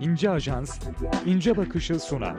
İnce Ajans, İnce Bakış'ı sunar.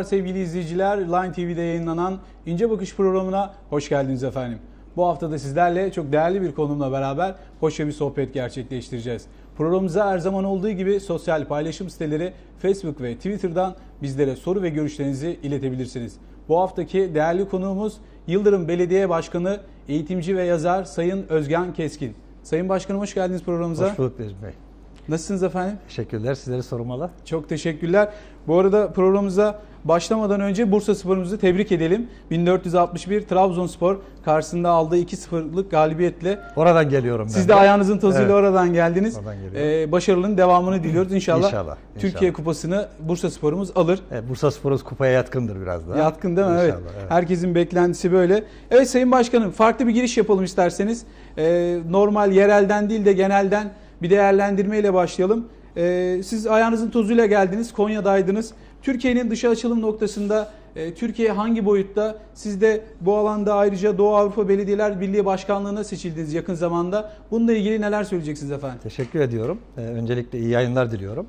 Merhabalar sevgili izleyiciler. Line TV'de yayınlanan İnce Bakış programına hoş geldiniz efendim. Bu hafta da sizlerle çok değerli bir konumla beraber hoşça bir sohbet gerçekleştireceğiz. Programımıza her zaman olduğu gibi sosyal paylaşım siteleri Facebook ve Twitter'dan bizlere soru ve görüşlerinizi iletebilirsiniz. Bu haftaki değerli konuğumuz Yıldırım Belediye Başkanı, eğitimci ve yazar Sayın Özgen Keskin. Sayın Başkanım hoş geldiniz programımıza. Hoş bulduk Bey. Nasılsınız efendim? Teşekkürler. Sizleri sormalı. Çok teşekkürler. Bu arada programımıza başlamadan önce Bursa Spor'umuzu tebrik edelim. 1461 Trabzonspor karşısında aldığı 2-0'lık galibiyetle Oradan geliyorum ben. siz de ayağınızın tozuyla Evet. oradan geldiniz. Oradan. Ee, başarının devamını diliyoruz. İnşallah, İnşallah, Türkiye inşallah. Kupası'nı Bursa Spor'umuz alır. Evet, Bursa Spor'uz kupaya yatkındır biraz daha. Yatkın değil mi? Evet. İnşallah, evet. Herkesin beklentisi böyle. Evet Sayın Başkanım farklı bir giriş yapalım isterseniz. Ee, normal yerelden değil de genelden bir değerlendirmeyle başlayalım. Ee, siz ayağınızın tozuyla geldiniz. Konya'daydınız. Türkiye'nin dışa açılım noktasında e, Türkiye hangi boyutta? Siz de bu alanda ayrıca Doğu Avrupa Belediyeler Birliği Başkanlığı'na seçildiniz yakın zamanda. Bununla ilgili neler söyleyeceksiniz efendim? Teşekkür ediyorum. Ee, öncelikle iyi yayınlar diliyorum.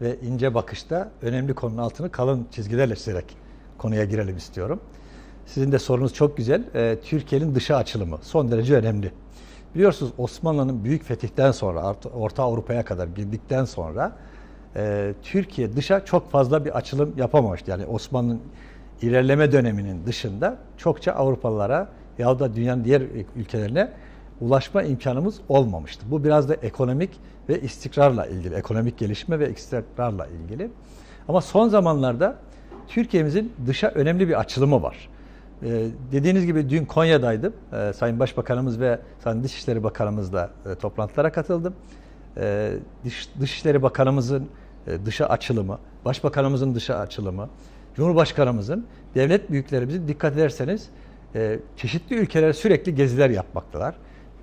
Ve ince bakışta önemli konunun altını kalın çizgilerle çizerek konuya girelim istiyorum. Sizin de sorunuz çok güzel. Ee, Türkiye'nin dışa açılımı son derece önemli. Biliyorsunuz Osmanlı'nın büyük fetihten sonra, Orta Avrupa'ya kadar girdikten sonra e, Türkiye dışa çok fazla bir açılım yapamamıştı. Yani Osmanlı'nın ilerleme döneminin dışında çokça Avrupalılara ya da dünyanın diğer ülkelerine ulaşma imkanımız olmamıştı. Bu biraz da ekonomik ve istikrarla ilgili, ekonomik gelişme ve istikrarla ilgili. Ama son zamanlarda Türkiye'mizin dışa önemli bir açılımı var. Ee, dediğiniz gibi dün Konya'daydım. Ee, Sayın Başbakanımız ve Sayın Dışişleri Bakanımızla e, toplantılara katıldım. Ee, Dış, Dışişleri Bakanımızın e, dışa açılımı, Başbakanımızın dışa açılımı, Cumhurbaşkanımızın, devlet büyüklerimizin dikkat ederseniz e, çeşitli ülkelere sürekli geziler yapmaktalar.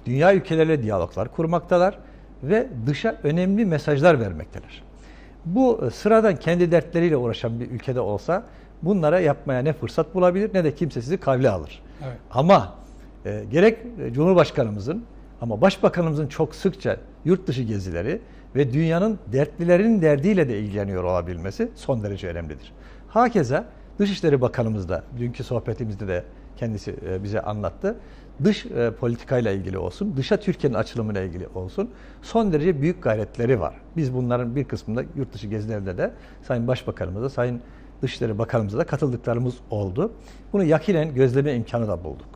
Dünya ülkeleriyle diyaloglar kurmaktalar ve dışa önemli mesajlar vermekteler. Bu e, sıradan kendi dertleriyle uğraşan bir ülkede olsa bunlara yapmaya ne fırsat bulabilir ne de kimse sizi kavle alır. Evet. Ama e, gerek e, Cumhurbaşkanımızın ama Başbakanımızın çok sıkça yurt dışı gezileri ve dünyanın dertlilerinin derdiyle de ilgileniyor olabilmesi son derece önemlidir. Hakeza Dışişleri Bakanımız da dünkü sohbetimizde de kendisi e, bize anlattı. Dış e, politikayla ilgili olsun, dışa Türkiye'nin açılımıyla ilgili olsun son derece büyük gayretleri var. Biz bunların bir kısmında yurt dışı gezilerinde de Sayın Başbakanımıza, Sayın Dışişleri Bakanımıza da katıldıklarımız oldu. Bunu yakinen gözleme imkanı da bulduk.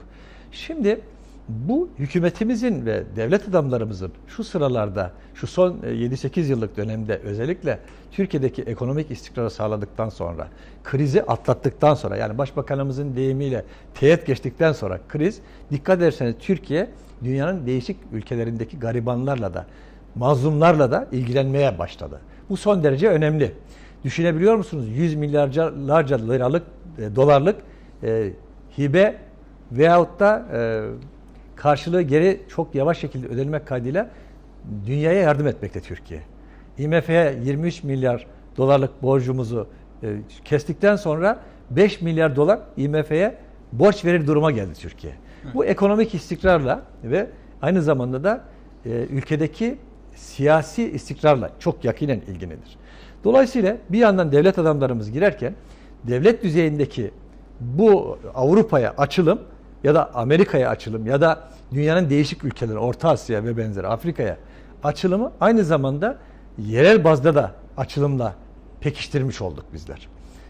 Şimdi bu hükümetimizin ve devlet adamlarımızın şu sıralarda, şu son e, 7-8 yıllık dönemde özellikle Türkiye'deki ekonomik istikrarı sağladıktan sonra, krizi atlattıktan sonra yani başbakanımızın deyimiyle teğet geçtikten sonra kriz, dikkat ederseniz Türkiye dünyanın değişik ülkelerindeki garibanlarla da, mazlumlarla da ilgilenmeye başladı. Bu son derece önemli. Düşünebiliyor musunuz? 100 milyarlarca liralık, e, dolarlık e, hibe veyahut da e, karşılığı geri çok yavaş şekilde ödenmek kaydıyla dünyaya yardım etmekte Türkiye. IMF'ye 23 milyar dolarlık borcumuzu e, kestikten sonra 5 milyar dolar IMF'ye borç verir duruma geldi Türkiye. Bu ekonomik istikrarla ve aynı zamanda da e, ülkedeki siyasi istikrarla çok yakinen ilgilidir. Dolayısıyla bir yandan devlet adamlarımız girerken devlet düzeyindeki bu Avrupa'ya açılım ya da Amerika'ya açılım ya da dünyanın değişik ülkeleri, Orta Asya ve benzeri Afrika'ya açılımı aynı zamanda yerel bazda da açılımla pekiştirmiş olduk bizler.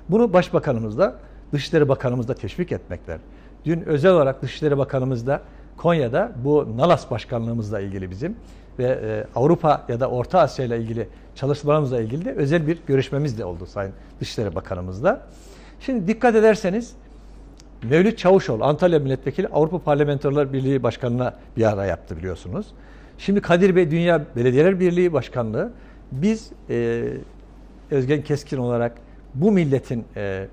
Bunu Başbakanımız da Dışişleri Bakanımız da teşvik etmekler. Dün özel olarak Dışişleri Bakanımız da Konya'da bu NALAS Başkanlığımızla ilgili bizim ve e, Avrupa ya da Orta Asya ile ilgili çalışmalarımızla ilgili de özel bir görüşmemiz de oldu Sayın Dışişleri Bakanımızla. Şimdi dikkat ederseniz Mevlüt Çavuşoğlu, Antalya Milletvekili Avrupa Parlamentolar Birliği Başkanı'na bir ara yaptı biliyorsunuz. Şimdi Kadir Bey Dünya Belediyeler Birliği Başkanlığı. Biz e, Özgen Keskin olarak bu milletin e,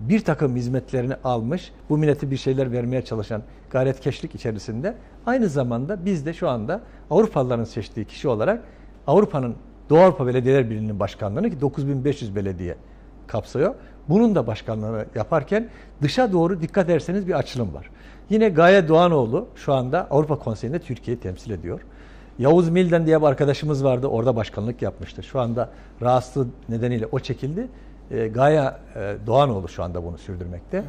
bir takım hizmetlerini almış, bu millete bir şeyler vermeye çalışan gayretkeşlik içerisinde aynı zamanda biz de şu anda Avrupalıların seçtiği kişi olarak Avrupa'nın Doğu Avrupa Belediyeler Birliği'nin başkanlığını ki 9500 belediye kapsıyor. Bunun da başkanlığını yaparken dışa doğru dikkat ederseniz bir açılım var. Yine Gaye Doğanoğlu şu anda Avrupa Konseyi'nde Türkiye'yi temsil ediyor. Yavuz Milden diye bir arkadaşımız vardı. Orada başkanlık yapmıştı. Şu anda rahatsızlığı nedeniyle o çekildi. E, Gaye e, Doğanoğlu şu anda bunu sürdürmekte.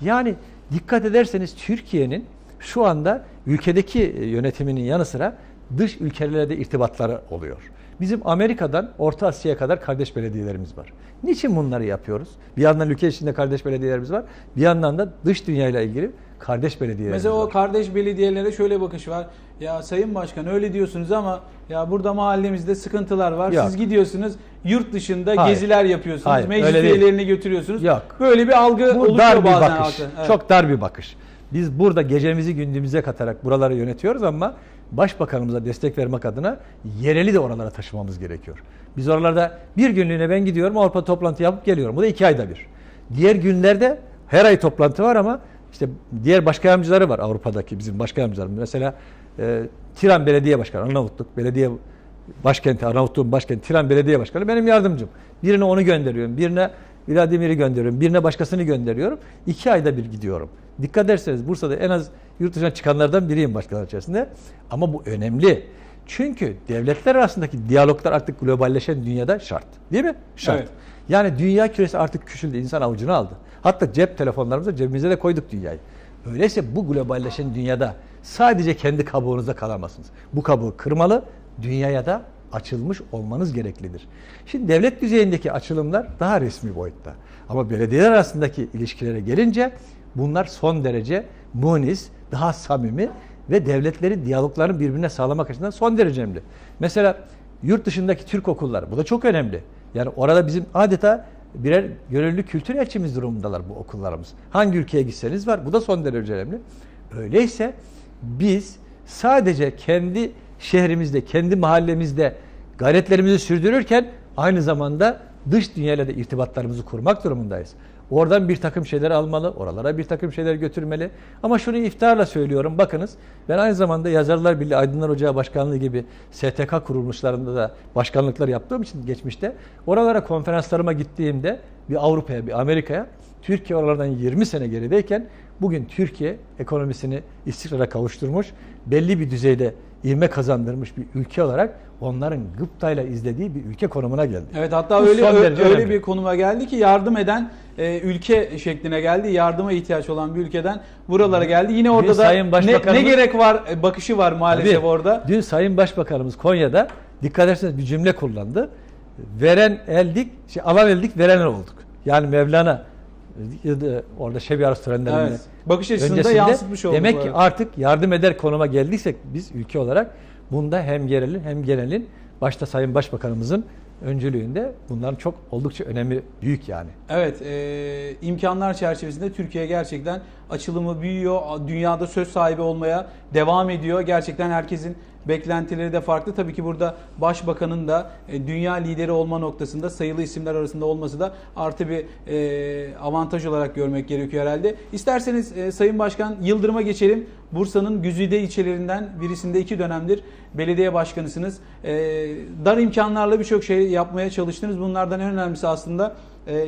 Yani dikkat ederseniz Türkiye'nin şu anda ülkedeki e, yönetiminin yanı sıra dış ülkelerle de irtibatları oluyor. Bizim Amerika'dan Orta Asya'ya kadar kardeş belediyelerimiz var. Niçin bunları yapıyoruz? Bir yandan ülke içinde kardeş belediyelerimiz var. Bir yandan da dış dünyayla ilgili kardeş belediyelerimiz Mesela var. o kardeş belediyelere şöyle bakış var. Ya Sayın Başkan öyle diyorsunuz ama ya burada mahallemizde sıkıntılar var. Yok. Siz gidiyorsunuz yurt dışında Hayır. geziler yapıyorsunuz. Hayır, meclis üyelerini götürüyorsunuz. Yok. Böyle bir algı Bu oluşuyor dar bir bazen bakış. Evet. Çok dar bir bakış. Biz burada gecemizi gündüzümüze katarak buraları yönetiyoruz ama başbakanımıza destek vermek adına yereli de oralara taşımamız gerekiyor. Biz oralarda bir günlüğüne ben gidiyorum Avrupa toplantı yapıp geliyorum. Bu da iki ayda bir. Diğer günlerde her ay toplantı var ama işte diğer başka yardımcıları var Avrupa'daki bizim başka yardımcılarımız. Mesela e, Tiran Belediye Başkanı, Arnavutluk Belediye Başkenti, Arnavutluk'un başkenti Tiran Belediye Başkanı benim yardımcım. Birine onu gönderiyorum, birine Vladimir'i gönderiyorum, birine başkasını gönderiyorum. İki ayda bir gidiyorum. Dikkat ederseniz Bursa'da en az yurt dışına çıkanlardan biriyim başkanlar içerisinde. Ama bu önemli. Çünkü devletler arasındaki diyaloglar artık globalleşen dünyada şart. Değil mi? Şart. Evet. Yani dünya küresi artık küçüldü, insan avucuna aldı. Hatta cep telefonlarımıza cebimize de koyduk dünyayı. Öyleyse bu globalleşen dünyada sadece kendi kabuğunuzda kalamazsınız. Bu kabuğu kırmalı, dünyaya da açılmış olmanız gereklidir. Şimdi devlet düzeyindeki açılımlar daha resmi boyutta. Ama belediyeler arasındaki ilişkilere gelince bunlar son derece munis, daha samimi ve devletlerin diyaloglarını birbirine sağlamak açısından son derece önemli. Mesela yurt dışındaki Türk okulları, bu da çok önemli. Yani orada bizim adeta birer gönüllü kültür elçimiz durumundalar bu okullarımız. Hangi ülkeye gitseniz var. Bu da son derece önemli. Öyleyse biz sadece kendi şehrimizde, kendi mahallemizde gayretlerimizi sürdürürken aynı zamanda dış dünyayla da irtibatlarımızı kurmak durumundayız. Oradan bir takım şeyler almalı, oralara bir takım şeyler götürmeli. Ama şunu iftarla söylüyorum, bakınız ben aynı zamanda Yazarlar Birliği Aydınlar Ocağı Başkanlığı gibi STK kuruluşlarında da başkanlıklar yaptığım için geçmişte oralara konferanslarıma gittiğimde bir Avrupa'ya, bir Amerika'ya Türkiye oralardan 20 sene gerideyken bugün Türkiye ekonomisini istikrara kavuşturmuş, belli bir düzeyde ivme kazandırmış bir ülke olarak onların gıptayla izlediği bir ülke konumuna geldi. Evet hatta Bu öyle öyle önemli. bir konuma geldi ki yardım eden e, ülke şekline geldi. Yardıma ihtiyaç olan bir ülkeden buralara geldi. Yine orada da Sayın ne, ne gerek var e, bakışı var maalesef Tabii. orada. Dün Sayın Başbakanımız Konya'da dikkat ederseniz bir cümle kullandı. Veren eldik, şey, alan eldik, veren olduk. Yani Mevlana ya da orada şebi arası törenlerinde Evet. Bakış açısını da öncesinde yansıtmış olduk. Demek ki artık yardım eder konuma geldiysek biz ülke olarak bunda hem yerelin hem genelin başta Sayın Başbakanımızın öncülüğünde bunların çok oldukça önemi büyük yani. Evet, e, imkanlar çerçevesinde Türkiye gerçekten açılımı büyüyor. Dünyada söz sahibi olmaya devam ediyor. Gerçekten herkesin beklentileri de farklı. Tabii ki burada başbakanın da e, dünya lideri olma noktasında sayılı isimler arasında olması da artı bir e, avantaj olarak görmek gerekiyor herhalde. İsterseniz e, Sayın Başkan Yıldırım'a geçelim. Bursa'nın güzide ilçelerinden birisinde iki dönemdir belediye başkanısınız. Dar imkanlarla birçok şey yapmaya çalıştınız. Bunlardan en önemlisi aslında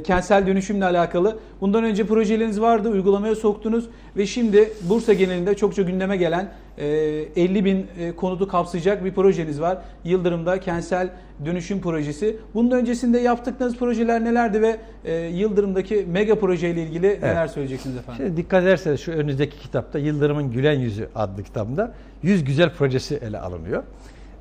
kentsel dönüşümle alakalı. Bundan önce projeleriniz vardı, uygulamaya soktunuz ve şimdi Bursa genelinde çokça gündeme gelen 50 bin e, konutu kapsayacak bir projeniz var. Yıldırım'da kentsel dönüşüm projesi. Bunun öncesinde yaptıklarınız projeler nelerdi ve e, Yıldırım'daki mega projeyle ilgili neler söyleyeceksiniz efendim? Şimdi dikkat ederseniz şu önünüzdeki kitapta Yıldırım'ın Gülen Yüzü adlı kitabında 100 güzel projesi ele alınıyor.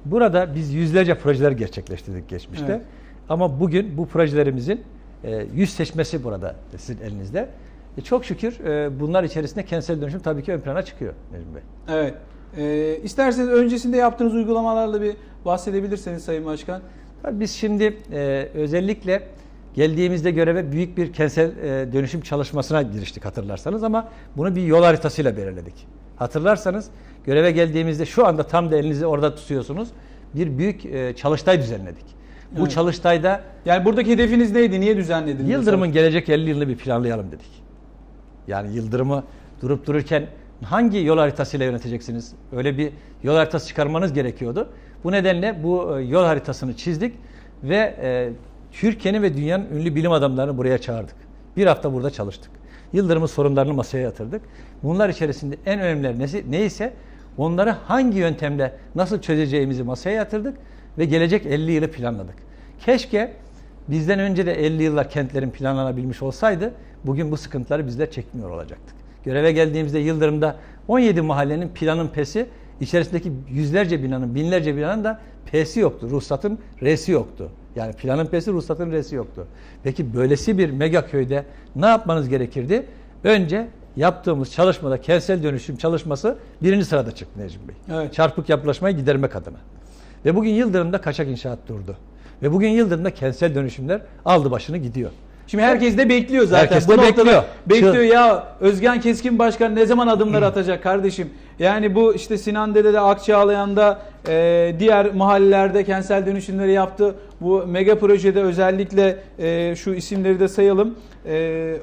Burada biz yüzlerce projeler gerçekleştirdik geçmişte. Evet. Ama bugün bu projelerimizin e, yüz seçmesi burada sizin elinizde. E, çok şükür e, bunlar içerisinde kentsel dönüşüm tabii ki ön plana çıkıyor Necmi Bey. Evet. E, isterseniz öncesinde yaptığınız uygulamalarla bir bahsedebilirseniz Sayın Başkan. Tabii biz şimdi e, özellikle geldiğimizde göreve büyük bir kentsel e, dönüşüm çalışmasına giriştik hatırlarsanız ama bunu bir yol haritasıyla belirledik. Hatırlarsanız göreve geldiğimizde şu anda tam da elinizi orada tutuyorsunuz. Bir büyük e, çalıştay düzenledik. Bu Evet. çalıştayda Yani buradaki hedefiniz neydi? Niye düzenlediniz? Yıldırım'ın gelecek 50 yılını bir planlayalım dedik. Yani Yıldırım'ı durup dururken hangi yol haritasıyla yöneteceksiniz? Öyle bir yol haritası çıkarmanız gerekiyordu. Bu nedenle bu e, yol haritasını çizdik ve e, Türkiye'nin ve dünyanın ünlü bilim adamlarını buraya çağırdık. Bir hafta burada çalıştık. Yıldırım'ın sorunlarını masaya yatırdık. Bunlar içerisinde en önemlileri neyse onları hangi yöntemle nasıl çözeceğimizi masaya yatırdık ve gelecek 50 yılı planladık. Keşke bizden önce de 50 yıllar kentlerin planlanabilmiş olsaydı bugün bu sıkıntıları bizler çekmiyor olacaktık. Göreve geldiğimizde Yıldırım'da 17 mahallenin planın pesi, içerisindeki yüzlerce binanın, binlerce binanın da P'si yoktu. Ruhsatın R'si yoktu. Yani planın P'si, ruhsatın R'si yoktu. Peki böylesi bir mega köyde ne yapmanız gerekirdi? Önce yaptığımız çalışmada kentsel dönüşüm çalışması birinci sırada çıktı Necmi Bey. Evet. Çarpık yapılaşmayı gidermek adına. Ve bugün Yıldırım'da kaçak inşaat durdu. Ve bugün Yıldırım'da kentsel dönüşümler aldı başını gidiyor. Şimdi herkes de bekliyor zaten. Herkes Bu de noktada bekliyor. Bekliyor ya Özgen Keskin Başkan ne zaman adımlar atacak kardeşim? Yani bu işte Sinan Dede'de Akçağlayan'da e, diğer mahallelerde kentsel dönüşümleri yaptı. Bu mega projede özellikle e, şu isimleri de sayalım. E,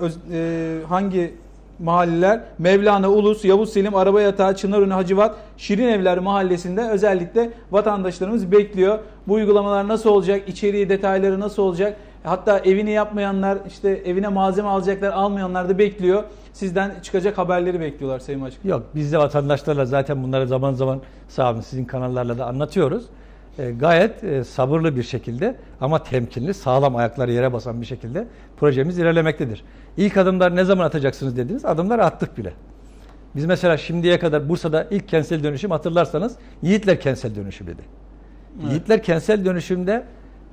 öz- e, hangi mahalleler? Mevlana Ulus, Yavuz Selim, Araba Yatağı, Çınarönü, Hacivat, Şirin Evler mahallesinde özellikle vatandaşlarımız bekliyor. Bu uygulamalar nasıl olacak? İçeriği, detayları nasıl olacak? Hatta evini yapmayanlar, işte evine malzeme alacaklar, almayanlar da bekliyor. Sizden çıkacak haberleri bekliyorlar Sayın Başkan. Yok biz de vatandaşlarla zaten bunları zaman zaman sağ olun sizin kanallarla da anlatıyoruz. E, gayet e, sabırlı bir şekilde ama temkinli, sağlam ayakları yere basan bir şekilde projemiz ilerlemektedir. İlk adımlar ne zaman atacaksınız dediniz? Adımlar attık bile. Biz mesela şimdiye kadar Bursa'da ilk kentsel dönüşüm hatırlarsanız Yiğitler kentsel dönüşümüydü. Yiğitler kentsel dönüşümde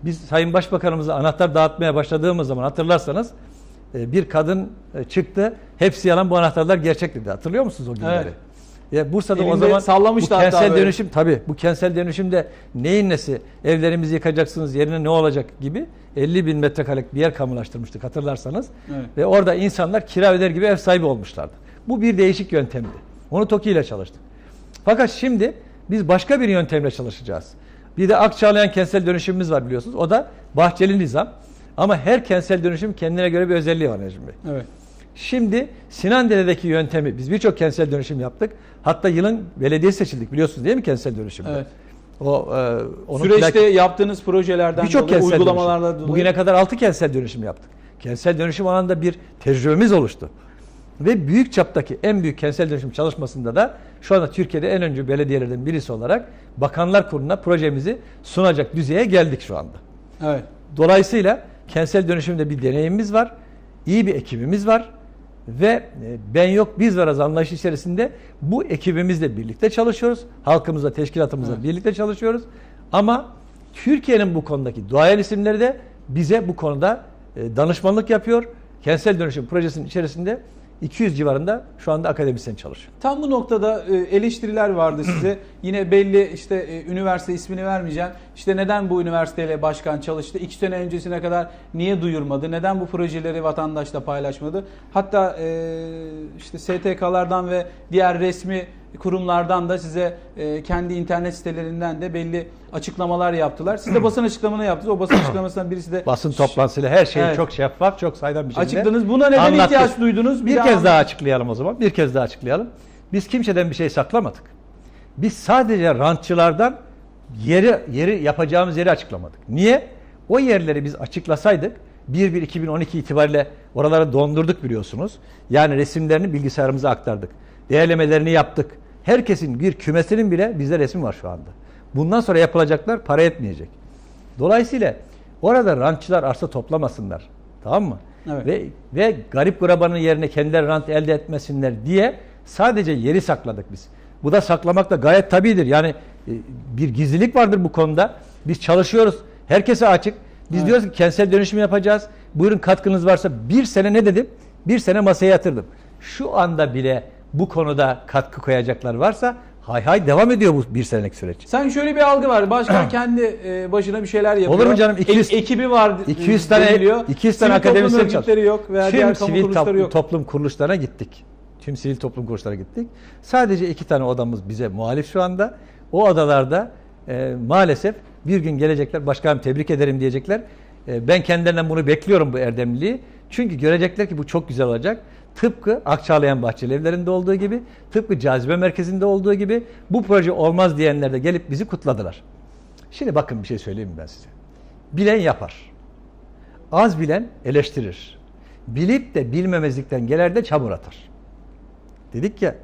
biz Sayın Başbakanımıza anahtar dağıtmaya başladığımız zaman hatırlarsanız e, bir kadın e, çıktı. Hepsi yalan bu anahtarlar gerçek dedi. Hatırlıyor musunuz o günleri? Evet. Ya Bursa'da o Elinde zaman sallamıştı bu kentsel böyle. dönüşüm tabii bu kentsel dönüşümde neyin nesi evlerimizi yıkacaksınız yerine ne olacak gibi 50 bin metrekarelik bir yer kamulaştırmıştık hatırlarsanız. Evet. Ve orada insanlar kira öder gibi ev sahibi olmuşlardı. Bu bir değişik yöntemdi. Onu TOKİ ile çalıştık. Fakat şimdi biz başka bir yöntemle çalışacağız. Bir de Akçağlayan kentsel dönüşümümüz var biliyorsunuz. O da bahçeli nizam. Ama her kentsel dönüşüm kendine göre bir özelliği var Necmi Bey. Evet. Şimdi Sinandere'deki yöntemi biz birçok kentsel dönüşüm yaptık. Hatta yılın belediye seçildik biliyorsunuz değil mi kentsel dönüşümde? Evet. O e, onun Süreçte plak- yaptığınız projelerden birçok dolayı, uygulamalarla dönüşüm. dolayı. Bugüne kadar 6 kentsel dönüşüm yaptık. Kentsel dönüşüm alanında bir tecrübemiz oluştu. Ve büyük çaptaki en büyük kentsel dönüşüm çalışmasında da şu anda Türkiye'de en öncü belediyelerden birisi olarak Bakanlar Kurulu'na projemizi sunacak düzeye geldik şu anda. Evet. Dolayısıyla kentsel dönüşümde bir deneyimimiz var. iyi bir ekibimiz var. Ve e, ben yok biz varız anlayışı içerisinde bu ekibimizle birlikte çalışıyoruz. Halkımızla, teşkilatımızla Evet. birlikte çalışıyoruz. Ama Türkiye'nin bu konudaki duayen isimleri de bize bu konuda e, danışmanlık yapıyor. Kentsel dönüşüm projesinin içerisinde 200 civarında şu anda akademisyen çalışıyor. Tam bu noktada e, eleştiriler vardı size. Yine belli işte e, üniversite ismini vermeyeceğim. İşte neden bu üniversiteyle başkan çalıştı? İki sene öncesine kadar niye duyurmadı? Neden bu projeleri vatandaşla paylaşmadı? Hatta e, işte STK'lardan ve diğer resmi kurumlardan da size e, kendi internet sitelerinden de belli açıklamalar yaptılar. Siz de basın açıklamanı yaptınız. O basın açıklamasından birisi de Basın toplantısıyla her şeyi Evet. çok şeffaf, çok saydam bir şekilde açıkladınız. Buna neden anlattık. ihtiyaç duydunuz? Bir daha kez anlat- daha açıklayalım o zaman. Bir kez daha açıklayalım. Biz kimseden bir şey saklamadık. Biz sadece rantçılardan yeri yeri yapacağımız yeri açıklamadık. Niye? O yerleri biz açıklasaydık 1-1-2012 itibariyle oraları dondurduk biliyorsunuz. Yani resimlerini bilgisayarımıza aktardık. Değerlemelerini yaptık. Herkesin bir kümesinin bile bizde resmi var şu anda. Bundan sonra yapılacaklar para etmeyecek. Dolayısıyla orada rantçılar arsa toplamasınlar. Tamam mı? Evet. Ve ve garip gurabanın yerine kendileri rant elde etmesinler diye sadece yeri sakladık biz. Bu da saklamak da gayet tabidir. Yani e, bir gizlilik vardır bu konuda. Biz çalışıyoruz. Herkese açık. Biz Evet. diyoruz ki kentsel dönüşüm yapacağız. Buyurun katkınız varsa bir sene ne dedim? Bir sene masaya yatırdım. Şu anda bile bu konuda katkı koyacaklar varsa hay hay devam ediyor bu bir senelik süreç. Sen şöyle bir algı var. Başkan kendi e, başına bir şeyler yapıyor. Olur mu canım? 200 E- ekibi var. 200 tane deniliyor. 200 tane Sivil toplum akademisyen çalışıyor. yok veya Tüm diğer kamu sivil kuruluşları yok. toplum kuruluşlarına gittik. Tüm sivil toplum kuruluşlarına gittik. Sadece iki tane odamız bize muhalif şu anda. O odalarda e, maalesef bir gün gelecekler. Başkanım tebrik ederim diyecekler. E, ben kendilerinden bunu bekliyorum bu erdemliliği. Çünkü görecekler ki bu çok güzel olacak. Tıpkı Akçağlayan Bahçeli Evlerinde olduğu gibi, tıpkı Cazibe Merkezi'nde olduğu gibi bu proje olmaz diyenler de gelip bizi kutladılar. Şimdi bakın bir şey söyleyeyim ben size. Bilen yapar. Az bilen eleştirir. Bilip de bilmemezlikten gelir de çamur atar. Dedik ya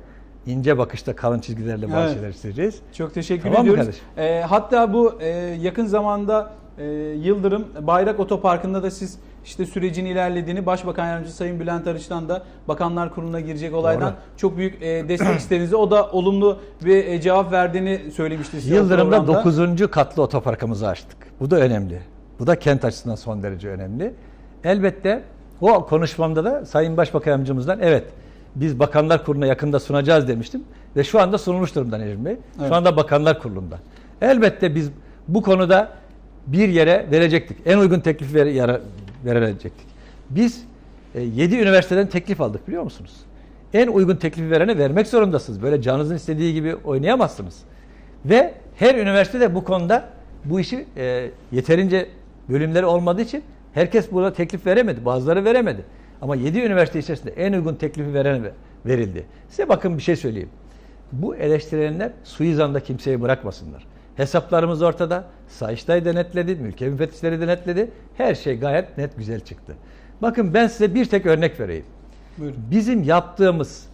ince bakışta kalın çizgilerle bazı Evet. şeyler çizeceğiz. Çok teşekkür Tamam ediyoruz. E, hatta bu e, yakın zamanda e, Yıldırım Bayrak Otoparkı'nda da siz işte sürecin ilerlediğini Başbakan Yardımcısı Sayın Bülent Arıç'tan da Bakanlar Kurulu'na girecek olaydan Doğru. çok büyük e, destek istediğinizi o da olumlu bir e, cevap verdiğini söylemişti Yıldırım'da programda. 9. katlı otoparkımızı açtık. Bu da önemli. Bu da kent açısından son derece önemli. Elbette o konuşmamda da Sayın Başbakan Yardımcımızdan evet biz Bakanlar Kurulu'na yakında sunacağız demiştim. Ve şu anda sunulmuş durumda Necmi Bey. Evet. Şu anda Bakanlar Kurulu'nda. Elbette biz bu konuda bir yere verecektik. En uygun teklifi vere, yara- verecektik. Biz 7 üniversiteden teklif aldık biliyor musunuz? En uygun teklifi verene vermek zorundasınız. Böyle canınızın istediği gibi oynayamazsınız. Ve her üniversitede bu konuda bu işi e, yeterince bölümleri olmadığı için herkes burada teklif veremedi. Bazıları veremedi. Ama 7 üniversite içerisinde en uygun teklifi verene ve- verildi. Size bakın bir şey söyleyeyim. Bu eleştirenler suizanda kimseyi bırakmasınlar. Hesaplarımız ortada. Sayıştay denetledi, mülkiye müfettişleri denetledi. Her şey gayet net güzel çıktı. Bakın ben size bir tek örnek vereyim. Buyurun. Bizim yaptığımız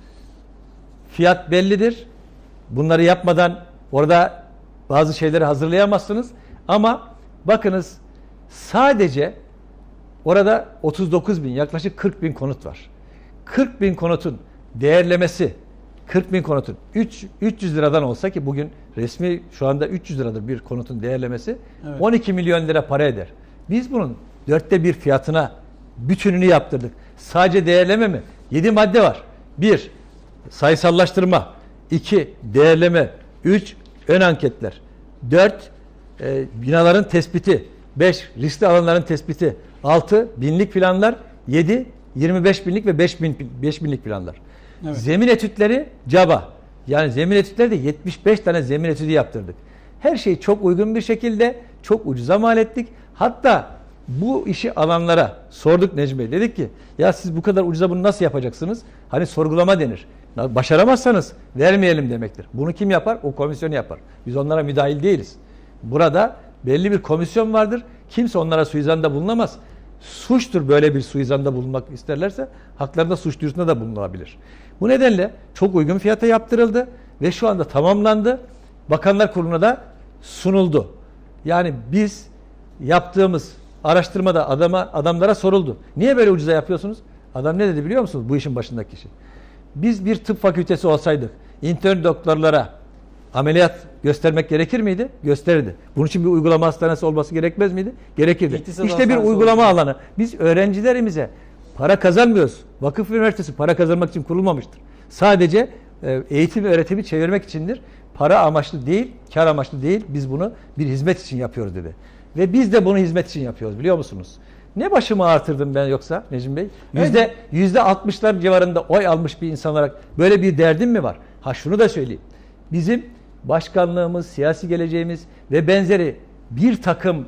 fiyat bellidir. Bunları yapmadan orada bazı şeyleri hazırlayamazsınız. Ama bakınız sadece orada 39 bin yaklaşık 40 bin konut var. 40 bin konutun değerlemesi 40 bin konutun 3, 300 liradan olsa ki bugün resmi şu anda 300 liradır bir konutun değerlemesi Evet. 12 milyon lira para eder. Biz bunun dörtte bir fiyatına bütününü yaptırdık. Sadece değerleme mi? 7 madde var. 1. Sayısallaştırma. 2. Değerleme. 3. Ön anketler. 4. E, binaların tespiti. 5. Riskli alanların tespiti. 6. Binlik planlar. 7. 25 binlik ve 5 bin, 5 binlik planlar. Evet. Zemin etütleri caba. Yani zemin etütleri de 75 tane zemin etüdü yaptırdık. Her şeyi çok uygun bir şekilde çok ucuza mal ettik. Hatta bu işi alanlara sorduk Necmi. Dedik ki ya siz bu kadar ucuza bunu nasıl yapacaksınız? Hani sorgulama denir. Başaramazsanız vermeyelim demektir. Bunu kim yapar? O komisyon yapar. Biz onlara müdahil değiliz. Burada belli bir komisyon vardır. Kimse onlara suizanda bulunamaz. Suçtur böyle bir suizanda bulunmak isterlerse haklarında suç duyurusunda da bulunabilir. Bu nedenle çok uygun fiyata yaptırıldı ve şu anda tamamlandı. Bakanlar Kurulu'na da sunuldu. Yani biz yaptığımız araştırmada adama adamlara soruldu. Niye böyle ucuza yapıyorsunuz? Adam ne dedi biliyor musunuz? Bu işin başındaki kişi. Biz bir tıp fakültesi olsaydık intern doktorlara ameliyat göstermek gerekir miydi? Gösterirdi. Bunun için bir uygulama hastanesi olması gerekmez miydi? Gerekirdi. İhtisas işte bir uygulama olsun. alanı. Biz öğrencilerimize para kazanmıyoruz. Vakıf Üniversitesi para kazanmak için kurulmamıştır. Sadece e, eğitim ve öğretimi çevirmek içindir. Para amaçlı değil, kar amaçlı değil. Biz bunu bir hizmet için yapıyoruz dedi. Ve biz de bunu hizmet için yapıyoruz biliyor musunuz? Ne başımı artırdım ben yoksa Necim Bey? Yüzde, yüzde altmışlar civarında oy almış bir insan olarak böyle bir derdim mi var? Ha şunu da söyleyeyim. Bizim başkanlığımız, siyasi geleceğimiz ve benzeri bir takım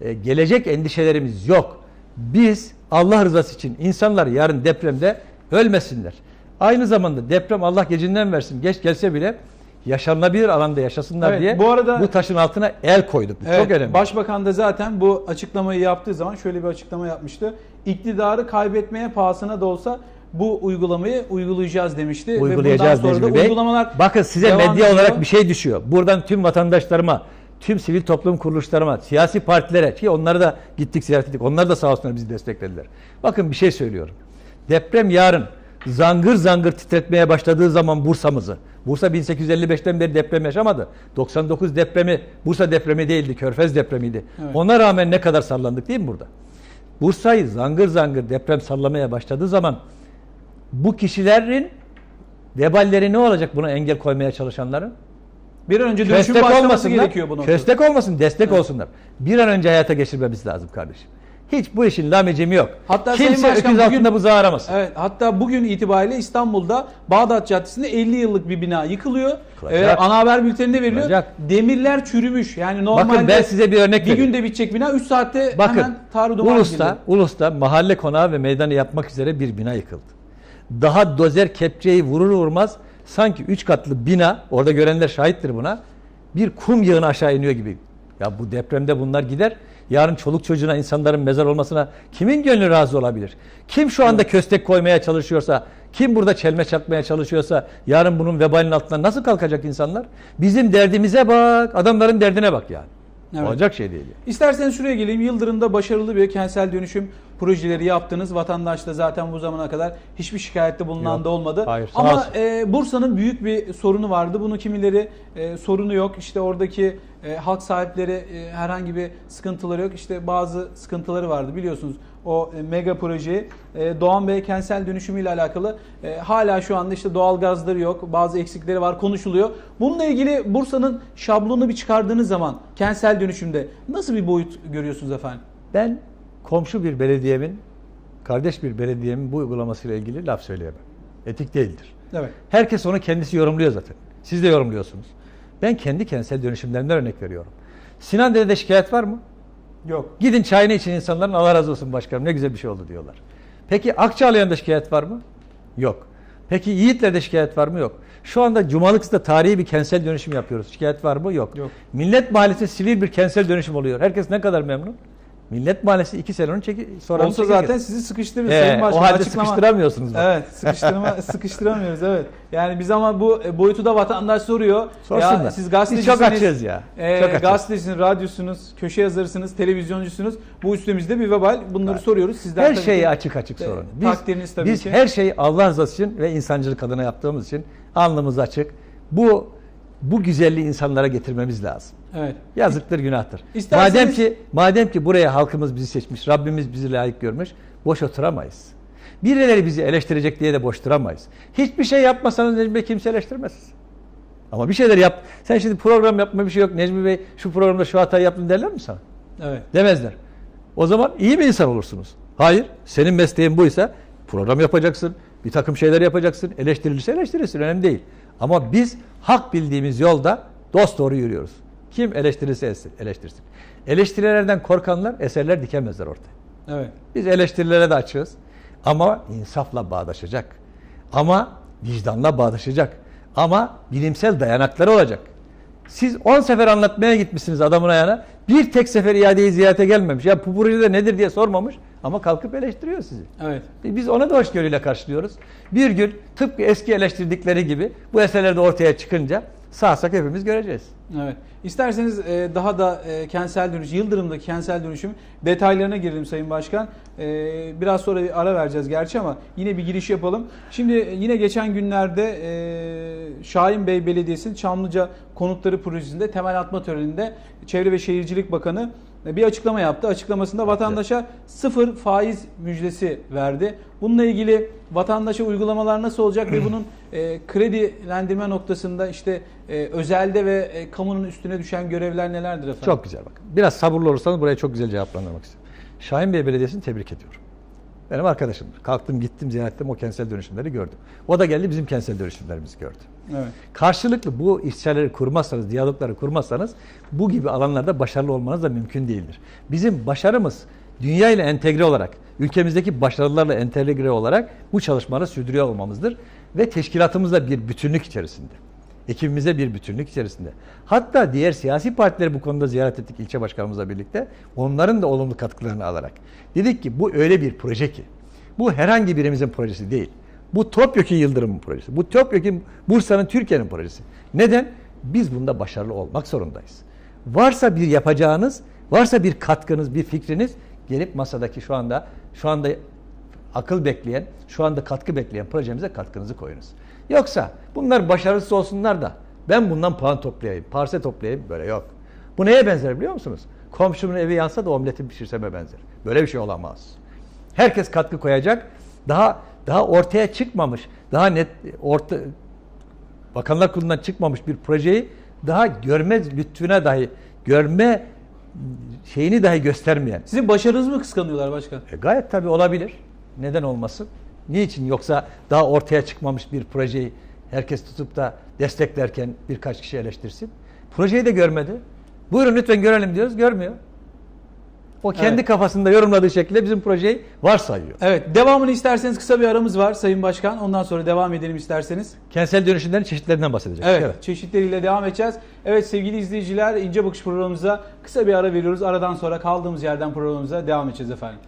e, gelecek endişelerimiz yok. Biz Allah rızası için insanlar yarın depremde ölmesinler. Aynı zamanda deprem Allah gecinden versin geç gelse bile yaşanabilir alanda yaşasınlar Evet, diye bu arada- bu taşın altına el koyduk. Bu Evet, Çok önemli. Başbakan da zaten bu açıklamayı yaptığı zaman şöyle bir açıklama yapmıştı. İktidarı kaybetmeye pahasına da olsa bu uygulamayı uygulayacağız demişti. Ve uygulayacağız bundan sonra da Bey. uygulamalar Bakın size medya ediyor. olarak bir şey düşüyor. Buradan tüm vatandaşlarıma, tüm sivil toplum kuruluşlarıma, siyasi partilere ki onları da gittik ziyaret ettik. Onlar da sağ olsunlar bizi desteklediler. Bakın bir şey söylüyorum. Deprem yarın zangır zangır titretmeye başladığı zaman Bursa'mızı. Bursa 1855'ten beri deprem yaşamadı. 99 depremi Bursa depremi değildi, Körfez depremiydi. Evet. Ona rağmen ne kadar sallandık değil mi burada? Bursa'yı zangır zangır deprem sallamaya başladığı zaman bu kişilerin veballeri ne olacak buna engel koymaya çalışanların? Bir an önce dönüşüm başlaması gerekiyor bu noktada. Köstek olmasın, destek olsunlar. Bir an önce hayata geçirmemiz lazım kardeşim. Hiç bu işin lamecimi yok. Hatta Sayın Kimse Başkan öküz bugün- altında buzağı aramasın. Evet, hatta bugün itibariyle İstanbul'da Bağdat Caddesi'nde 50 yıllık bir bina yıkılıyor. Ee, ana haber bülteninde veriliyor. Yıkılacak. Demirler çürümüş. Yani normalde Bakın ben size bir örnek bir vereyim. günde bitecek bina 3 saatte Bakın hemen tarih duman Ulus'ta, geliyor. Ulus'ta mahalle konağı ve meydanı yapmak üzere bir bina yıkıldı. Daha dozer kepçeyi vurur vurmaz sanki 3 katlı bina, orada görenler şahittir buna, bir kum yığını aşağı iniyor gibi. Ya bu depremde bunlar gider. Yarın çoluk çocuğuna insanların mezar olmasına kimin gönlü razı olabilir? Kim şu anda köstek koymaya çalışıyorsa, kim burada çelme çakmaya çalışıyorsa yarın bunun vebalinin altından nasıl kalkacak insanlar? Bizim derdimize bak, adamların derdine bak yani. Evet. Olacak şey değil. yani. İsterseniz şuraya geleyim. Yıldırım'da başarılı bir kentsel dönüşüm projeleri yaptınız. Vatandaş da zaten bu zamana kadar hiçbir şikayette bulunan Yok. da olmadı. Hayır, sağ Ama olsun. e, Bursa'nın büyük bir sorunu vardı. Bunu kimileri e, sorunu yok. İşte oradaki e, halk sahipleri e, herhangi bir sıkıntıları yok. İşte bazı sıkıntıları vardı biliyorsunuz. O e, mega projeyi e, Doğan Bey kentsel dönüşümü ile alakalı e, hala şu anda işte doğal gazları yok. Bazı eksikleri var konuşuluyor. Bununla ilgili Bursa'nın şablonunu bir çıkardığınız zaman kentsel dönüşümde nasıl bir boyut görüyorsunuz efendim? Ben komşu bir belediyemin, kardeş bir belediyemin bu uygulamasıyla ilgili laf söyleyemem. Etik değildir. Evet. Herkes onu kendisi yorumluyor zaten. Siz de yorumluyorsunuz. Ben kendi kentsel dönüşümlerinden örnek veriyorum. Sinandere'de şikayet var mı? Yok. Gidin çayını için insanların Allah razı olsun başkanım ne güzel bir şey oldu diyorlar. Peki Akçaalayan'da şikayet var mı? Yok. Peki Yiğitler'de şikayet var mı? Yok. Şu anda Cumalık'ta tarihi bir kentsel dönüşüm yapıyoruz. Şikayet var mı? Yok. Yok. Millet Mahallesi sivil bir kentsel dönüşüm oluyor. Herkes ne kadar memnun? Millet Mahallesi iki sene çeki sonra Olsa zaten sizi sıkıştırırız Ee, Sayın Başkan. o halde Açıklama- sıkıştıramıyorsunuz. bak. Evet, sıkıştırma sıkıştıramıyoruz evet. Yani biz ama bu e, boyutu da vatandaş soruyor. Sorsunlar. Ya siz Biz gazetecisiniz. çok açığız ya. e, Çok açığız. gazetecisiniz, radyosunuz, köşe yazarısınız, televizyoncusunuz. Bu üstümüzde bir vebal. Bunları soruyoruz. Sizden Her şeyi ki- açık açık e, sorun. takdiriniz tabii biz ki. her şeyi Allah rızası için ve insancılık adına yaptığımız için alnımız açık. Bu bu güzelliği insanlara getirmemiz lazım. Evet. Yazıktır, günahtır. İsterseniz- Madem ki madem ki buraya halkımız bizi seçmiş, Rabbimiz bizi layık görmüş, boş oturamayız. Birileri bizi eleştirecek diye de boş duramayız. Hiçbir şey yapmasanız Necmi Bey kimse eleştirmez. Ama bir şeyler yap. Sen şimdi program yapma bir şey yok. Necmi Bey şu programda şu hatayı yaptın derler mi sana? Evet. Demezler. O zaman iyi bir insan olursunuz. Hayır, senin mesleğin buysa program yapacaksın, bir takım şeyler yapacaksın, eleştirilirse eleştirilsin, önemli değil. Ama biz hak bildiğimiz yolda dost doğru yürüyoruz. Kim eleştirirse eleştirsin. Eleştirilerden korkanlar eserler dikemezler ortaya. Evet. Biz eleştirilere de açığız. Ama insafla bağdaşacak. Ama vicdanla bağdaşacak. Ama bilimsel dayanakları olacak. Siz 10 sefer anlatmaya gitmişsiniz adamın ayağına. Bir tek sefer iadeyi ziyarete gelmemiş. Ya bu projede nedir diye sormamış. Ama kalkıp eleştiriyor sizi. Evet. E Biz onu da hoşgörüyle karşılıyoruz. Bir gün tıpkı eski eleştirdikleri gibi bu eserler de ortaya çıkınca sağsak hepimiz göreceğiz. Evet. İsterseniz e, daha da e, kentsel dönüşüm, Yıldırım'daki kentsel dönüşüm detaylarına girelim Sayın Başkan. E, Biraz sonra bir ara vereceğiz gerçi ama yine bir giriş yapalım. Şimdi yine geçen günlerde e, Şahin Bey Belediyesi'nin Çamlıca Konutları Projesi'nde temel atma töreninde Çevre ve Şehircilik Bakanı bir açıklama yaptı. Açıklamasında vatandaşa sıfır faiz müjdesi verdi. Bununla ilgili vatandaşa uygulamalar nasıl olacak ve bunun e, kredilendirme noktasında işte e, özelde ve e, kamunun üstüne düşen görevler nelerdir efendim? Çok güzel bakın. Biraz sabırlı olursanız buraya çok güzel cevaplandırmak istiyorum. Şahin Bey Belediyesi'ni tebrik ediyorum. Benim arkadaşımdır. Kalktım gittim ziyaret ettim o kentsel dönüşümleri gördüm. O da geldi bizim kentsel dönüşümlerimizi gördü. Evet. Karşılıklı bu işçileri kurmazsanız, diyalogları kurmazsanız bu gibi alanlarda başarılı olmanız da mümkün değildir. Bizim başarımız dünya ile entegre olarak, ülkemizdeki başarılarla entegre olarak bu çalışmaları sürdürüyor olmamızdır. Ve teşkilatımızda bir bütünlük içerisinde. Ekibimize bir bütünlük içerisinde. Hatta diğer siyasi partileri bu konuda ziyaret ettik ilçe başkanımızla birlikte. Onların da olumlu katkılarını alarak. Dedik ki bu öyle bir proje ki. Bu herhangi birimizin projesi değil. Bu Topyekun Yıldırım'ın projesi. Bu Topyekun Bursa'nın Türkiye'nin projesi. Neden? Biz bunda başarılı olmak zorundayız. Varsa bir yapacağınız, varsa bir katkınız, bir fikriniz gelip masadaki şu anda şu anda akıl bekleyen, şu anda katkı bekleyen projemize katkınızı koyunuz. Yoksa bunlar başarısız olsunlar da ben bundan puan toplayayım, parse toplayayım böyle yok. Bu neye benzer biliyor musunuz? Komşumun evi yansa da omleti pişirseme benzer. Böyle bir şey olamaz. Herkes katkı koyacak. Daha daha ortaya çıkmamış, daha net orta Bakanlar Kurulu'ndan çıkmamış bir projeyi daha görme lütfüne dahi görme şeyini dahi göstermeyen. Sizin başarınızı mı kıskanıyorlar başkan? E, gayet tabii olabilir. Neden olmasın? Niçin yoksa daha ortaya çıkmamış bir projeyi herkes tutup da desteklerken birkaç kişi eleştirsin? Projeyi de görmedi. Buyurun lütfen görelim diyoruz. Görmüyor. O kendi Evet. kafasında yorumladığı şekilde bizim projeyi varsayıyor. Evet, devamını isterseniz kısa bir aramız var Sayın Başkan. Ondan sonra devam edelim isterseniz. Kentsel dönüşümlerin çeşitlerinden bahsedeceğiz. Evet, çeşitleriyle devam edeceğiz. Evet sevgili izleyiciler, İnce Bakış programımıza kısa bir ara veriyoruz. Aradan sonra kaldığımız yerden programımıza devam edeceğiz efendim.